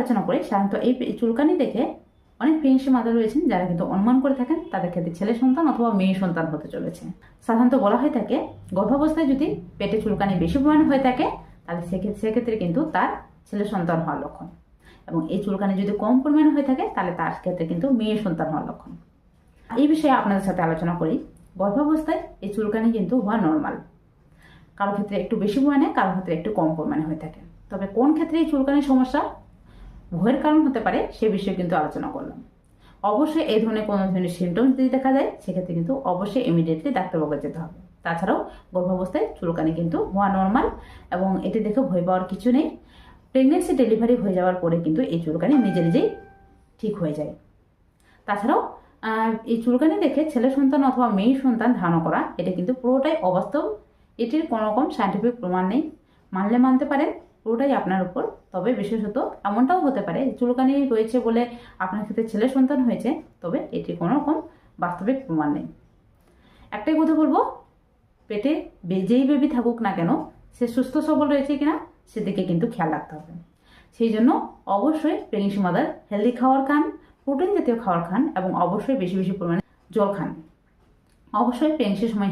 আলোচনা করি সাধারণত এই চুলকানি দেখে অনেক প্রেগনেন্সি মাদার রয়েছেন যারা কিন্তু অনুমান করে থাকেন তাদের ক্ষেত্রে ছেলে সন্তান অথবা মেয়ে সন্তান হতে চলেছে। সাধারণত বলা হয়ে থাকে, গর্ভাবস্থায় যদি পেটে চুলকানি বেশি পরিমাণে হয়ে থাকে, তাহলে সেক্ষেত্রে কিন্তু তার ছেলে সন্তান হওয়ার লক্ষণ। এবং এই চুলকানি যদি কম পরিমাণে হয়ে থাকে, তাহলে তার ক্ষেত্রে কিন্তু মেয়ে সন্তান হওয়ার লক্ষণ। এই বিষয়ে আপনাদের সাথে আলোচনা করি। গর্ভাবস্থায় এই চুলকানি কিন্তু হওয়া নর্মাল কারও ক্ষেত্রে একটু বেশি পরিমাণে, কারও ক্ষেত্রে একটু কম পরিমাণে হয়ে থাকে। তবে কোন ক্ষেত্রে এই চুলকানির সমস্যা? ভয়ের কারণ হতে পারে সে বিষয়ে কিন্তু আলোচনা করলাম। অবশ্যই এই ধরনের কোনো ধরনের সিমটমস যদি দেখা যায়, সেক্ষেত্রে কিন্তু অবশ্যই ইমিডিয়েটলি ডাক্তারবাবুকে যেতে হবে। তাছাড়াও গর্ভাবস্থায় চুলকানি কিন্তু হওয়া নর্মাল এবং এটি দেখে ভয় পাওয়ার কিছু নেই। প্রেগনেন্সি ডেলিভারি হয়ে যাওয়ার পরে কিন্তু এই চুলকানি নিজে নিজেই ঠিক হয়ে যায়। তাছাড়াও এই চুলকানি দেখে ছেলে সন্তান অথবা মেয়ে সন্তান ধারণা করা, এটা কিন্তু পুরোটাই অবাস্তব। এটির কোনো রকম সাইন্টিফিক প্রমাণ নেই। মানলে মানতে পারেন পুরোটাই আপনার উপর। তবে বিশেষত এমনটাও হতে পারে চুলকানি রয়েছে বলে আপনার ক্ষেত্রে ছেলে সন্তান হয়েছে, তবে এটি কোনো রকম বাস্তবিক প্রমাণ নেই। একটাই কথা বলব, পেটে যেই বেবি থাকুক না কেন, সে সুস্থ সবল রয়েছে কিনা, সেদিকে কিন্তু খেয়াল রাখতে হবে। সেই জন্য অবশ্যই প্রেগনেন্সি মাদার হেলদি খাওয়ার খান প্রোটিন জাতীয় খাওয়ার খান, এবং অবশ্যই বেশি বেশি পরিমাণে জল খান। অবশ্যই প্রেগনেন্সির সময়